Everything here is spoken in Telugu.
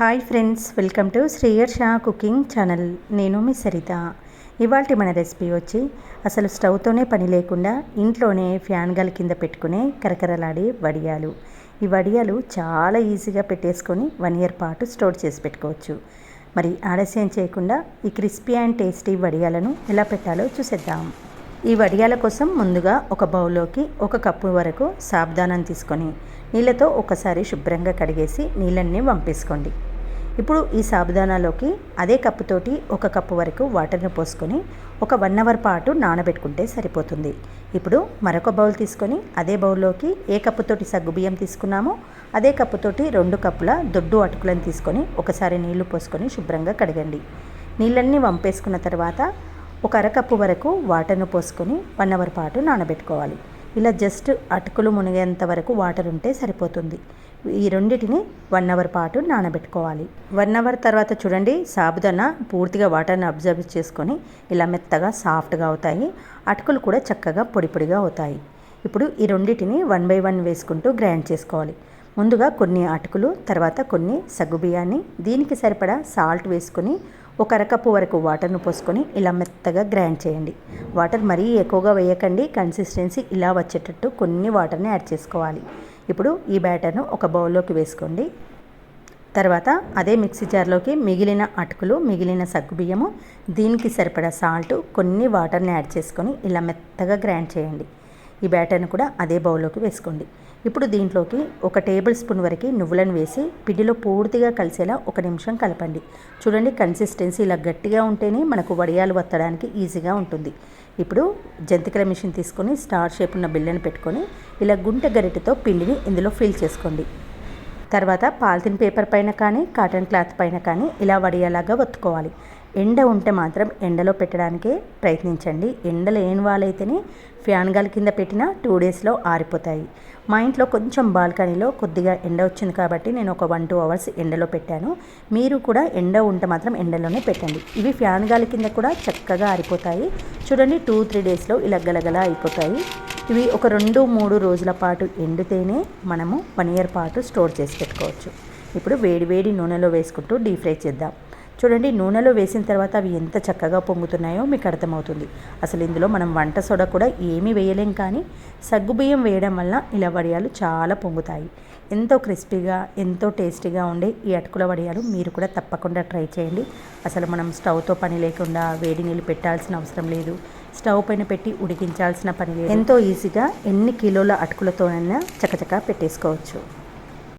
Hi friends welcome to Shreeyar Sha cooking channel. నేను మీ సరిత. ఇవాళ మన రెసిపీ వచ్చి అసలు స్టవ్తోనే పని లేకుండా ఇంట్లోనే ఫ్యాన్ గాలి కింద పెట్టుకునే కరకరలాడే వడియాలు. ఈ వడియాలు చాలా ఈజీగా పెట్టేసుకొని వన్ ఇయర్ పాటు స్టోర్ చేసి పెట్టుకోవచ్చు. మరి ఆలస్యం చేయకుండా ఈ క్రిస్పీ అండ్ టేస్టీ వడియాలను ఎలా పెట్టాలో చూసేద్దాం. ఈ వడియాల కోసం ముందుగా ఒక బౌల్లోకి ఒక కప్పు వరకు సాబ్దానం తీసుకొని నీళ్ళతో ఒకసారి శుభ్రంగా కడిగేసి నీళ్ళన్నీ వంపేసుకోండి. ఇప్పుడు ఈ సాబుదానాలోకి అదే కప్పుతోటి ఒక కప్పు వరకు వాటర్ని పోసుకొని ఒక వన్ అవర్ పాటు నానబెట్టుకుంటే సరిపోతుంది. ఇప్పుడు మరొక బౌల్ తీసుకొని అదే బౌల్లోకి ఏ కప్పుతోటి సగ్గుబియ్యం తీసుకున్నామో అదే కప్పుతోటి రెండు కప్పుల దొడ్డు అటుకులను తీసుకొని ఒకసారి నీళ్ళు పోసుకొని శుభ్రంగా కడగండి. నీళ్ళన్నీ వంపేసుకున్న తర్వాత ఒక అరకప్పు వరకు వాటర్ను పోసుకొని వన్ అవర్ పాటు నానబెట్టుకోవాలి. ఇలా జస్ట్ అటుకులు మునిగేంత వరకు వాటర్ ఉంటే సరిపోతుంది. ఈ రెండింటిని వన్ అవర్ పాటు నానబెట్టుకోవాలి. వన్ అవర్ తర్వాత చూడండి సాబుదానా పూర్తిగా వాటర్ని అబ్జర్వ్ చేసుకొని ఇలా మెత్తగా సాఫ్ట్గా అవుతాయి. అటుకులు కూడా చక్కగా పొడి పొడిగా అవుతాయి. ఇప్పుడు ఈ రెండింటిని వన్ బై వన్ వేసుకుంటూ గ్రైండ్ చేసుకోవాలి. ముందుగా కొన్ని అటుకులు తర్వాత కొన్ని సగ్గుబియ్యాన్ని దీనికి సరిపడా సాల్ట్ వేసుకొని ఒక అరకప్పు వరకు వాటర్ను పోసుకొని ఇలా మెత్తగా గ్రైండ్ చేయండి. వాటర్ మరీ ఎక్కువగా వేయకండి. కన్సిస్టెన్సీ ఇలా వచ్చేటట్టు కొన్ని వాటర్ని యాడ్ చేసుకోవాలి. ఇప్పుడు ఈ బ్యాటర్ను ఒక బౌల్లోకి వేసుకోండి. తర్వాత అదే మిక్సీ జార్లోకి మిగిలిన అటుకులు మిగిలిన సగ్గుబియ్యము దీనికి సరిపడా సాల్ట్ కొన్ని వాటర్ని యాడ్ చేసుకొని ఇలా మెత్తగా గ్రైండ్ చేయండి. ఈ బ్యాటర్ను కూడా అదే బౌల్లోకి వేసుకోండి. ఇప్పుడు దీంట్లోకి ఒక టేబుల్ స్పూన్ వరకు నువ్వులను వేసి పిండిలో పూర్తిగా కలిసేలా ఒక నిమిషం కలపండి. చూడండి కన్సిస్టెన్సీ ఇలా గట్టిగా ఉంటేనే మనకు వడియాలు వత్తడానికి ఈజీగా ఉంటుంది. ఇప్పుడు జంతికల మిషన్ తీసుకొని స్టార్ షేప్ ఉన్న బిల్లని పెట్టుకొని ఇలా గుంట గరిటెతో పిండిని ఇందులో ఫిల్ చేసుకోండి. తర్వాత పాలిథిన్ పేపర్ పైన కానీ కాటన్ క్లాత్ పైన కానీ ఇలా వడియాలాగా వత్తుకోవాలి. ఎండ ఉంటే మాత్రం ఎండలో పెట్టడానికే ప్రయత్నించండి. ఎండ లేని వాళ్ళైతేనే ఫ్యాన్ గాలి కింద పెట్టినా టూ డేస్లో ఆరిపోతాయి. మా ఇంట్లో కొంచెం బాల్కనీలో కొద్దిగా ఎండ వచ్చింది కాబట్టి నేను ఒక వన్ టూ అవర్స్ ఎండలో పెట్టాను. మీరు కూడా ఎండ ఉంటే మాత్రం ఎండలోనే పెట్టండి. ఇవి ఫ్యాన్ గాలి కింద కూడా చక్కగా ఆరిపోతాయి. చూడండి టూ త్రీ డేస్లో ఇలా గలగల అయిపోతాయి. ఇవి ఒక రెండు మూడు రోజుల పాటు ఎండితేనే మనము వన్ ఇయర్ పాటు స్టోర్ చేసి పెట్టుకోవచ్చు. ఇప్పుడు వేడి వేడి నూనెలో వేసుకుంటూ డీప్ ఫ్రై చేద్దాం. చూడండి నూనెలో వేసిన తర్వాత అవి ఎంత చక్కగా పొంగుతున్నాయో మీకు అర్థమవుతుంది. అసలు ఇందులో మనం వంట సోడా కూడా ఏమీ వేయలేం కానీ సగ్గుబియ్యం వేయడం వల్ల ఇలా వడియాలు చాలా పొంగుతాయి. ఎంతో క్రిస్పీగా ఎంతో టేస్టీగా ఉండే ఈ అటుకుల వడియాలు మీరు కూడా తప్పకుండా ట్రై చేయండి. అసలు మనం స్టవ్తో పని లేకుండా వేడి నీళ్ళు పెట్టాల్సిన అవసరం లేదు. స్టవ్ పైన పెట్టి ఉడికించాల్సిన పని లేదు. ఎంతో ఈజీగా ఎన్ని కిలోల అటుకులతోనైనా చకచకా పెట్టేసుకోవచ్చు.